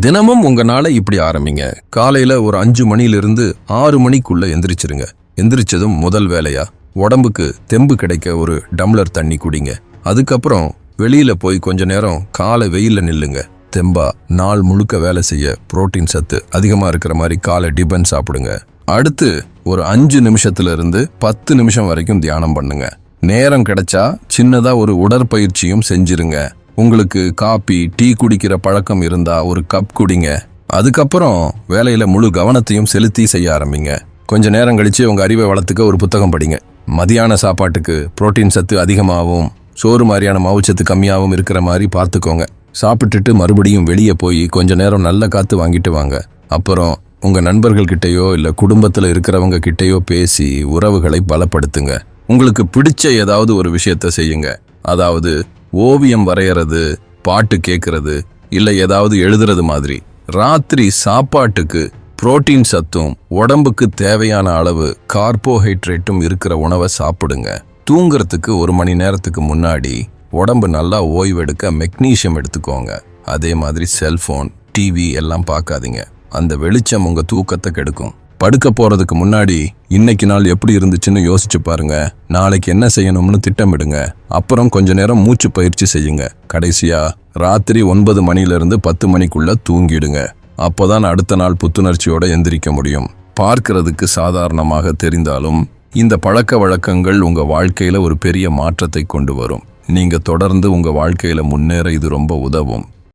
தினமும் உங்கள் நாளை இப்படி ஆரம்பிங்க. காலையில் ஒரு அஞ்சு மணிலிருந்து ஆறு மணிக்குள்ளே எந்திரிச்சிருங்க. எந்திரிச்சதும் முதல் வேலையா? உடம்புக்கு தெம்பு கிடைக்க ஒரு டம்ளர் தண்ணி குடிங்க. அதுக்கப்புறம் வெளியில் போய் கொஞ்ச நேரம் காலை வெயிலில் நில்லுங்க. தெம்பா நாள் முழுக்க வேலை செய்ய புரோட்டீன் சத்து அதிகமாக இருக்கிற மாதிரி காலை டிபன் சாப்பிடுங்க. அடுத்து ஒரு அஞ்சு நிமிஷத்துலேருந்து பத்து நிமிஷம் வரைக்கும் தியானம் பண்ணுங்க. நேரம் கிடைச்சா சின்னதாக ஒரு உடற்பயிற்சியும் செஞ்சிருங்க. உங்களுக்கு காபி டீ குடிக்கிற பழக்கம் இருந்தா ஒரு கப் குடிங்க. அதுக்கப்புறம் வேலையில முழு கவனத்தையும் செலுத்தி செய்ய ஆரம்பிங்க. கொஞ்ச நேரம் கழிச்சு உங்க அறிவை வளர்த்துக்க ஒரு புத்தகம் படிங்க. மதியான சாப்பாட்டுக்கு புரோட்டீன் சத்து அதிகமாகவும் சோறு மாதிரியான மாவுச்சத்து கம்மியாகவும் இருக்கிற மாதிரி பார்த்துக்கோங்க. சாப்பிட்டுட்டு மறுபடியும் வெளியே போய் கொஞ்ச நேரம் நல்ல காத்து வாங்கிட்டு வாங்க. அப்புறம் உங்க நண்பர்கள் இல்லை இல்ல குடும்பத்துல இருக்கிறவங்க கிட்டேயோ பேசி உறவுகளை பலப்படுத்துங்க. உங்களுக்கு பிடிச்ச ஏதாவது ஒரு விஷயத்த செய்யுங்க. அதாவது ஓவியம் வரையறது பாட்டு கேட்கறது இல்லை ஏதாவது எழுதுறது மாதிரி. ராத்திரி சாப்பாட்டுக்கு புரோட்டீன் சத்தும் உடம்புக்கு தேவையான அளவு கார்போஹைட்ரேட்டும் இருக்கிற உணவை சாப்பிடுங்க. தூங்குறதுக்கு ஒரு மணி நேரத்துக்கு முன்னாடி உடம்பு நல்லா ஓய்வெடுக்க மெக்னீஷியம் எடுத்துக்கோங்க. அதே மாதிரி செல்ஃபோன் டிவி எல்லாம் பார்க்காதீங்க. அந்த வெளிச்சம் உங்கள் தூக்கத்தை கெடுக்கும். படுக்க போறதுக்கு முன்னாடி இன்னைக்கு நாள் எப்படி இருந்துச்சுன்னு யோசிச்சு பாருங்க. நாளைக்கு என்ன செய்யணும்னு திட்டமிடுங்க. அப்புறம் கொஞ்ச நேரம் மூச்சு பயிற்சி செய்யுங்க. கடைசியா ராத்திரி ஒன்பது மணில பத்து மணிக்குள்ள தூங்கிடுங்க. அப்போதான் அடுத்த நாள் புத்துணர்ச்சியோட எந்திரிக்க முடியும். பார்க்கிறதுக்கு சாதாரணமாக தெரிந்தாலும் இந்த பழக்க வழக்கங்கள் உங்க வாழ்க்கையில ஒரு பெரிய மாற்றத்தை கொண்டு வரும். நீங்க தொடர்ந்து உங்க வாழ்க்கையில முன்னேற இது ரொம்ப உதவும்.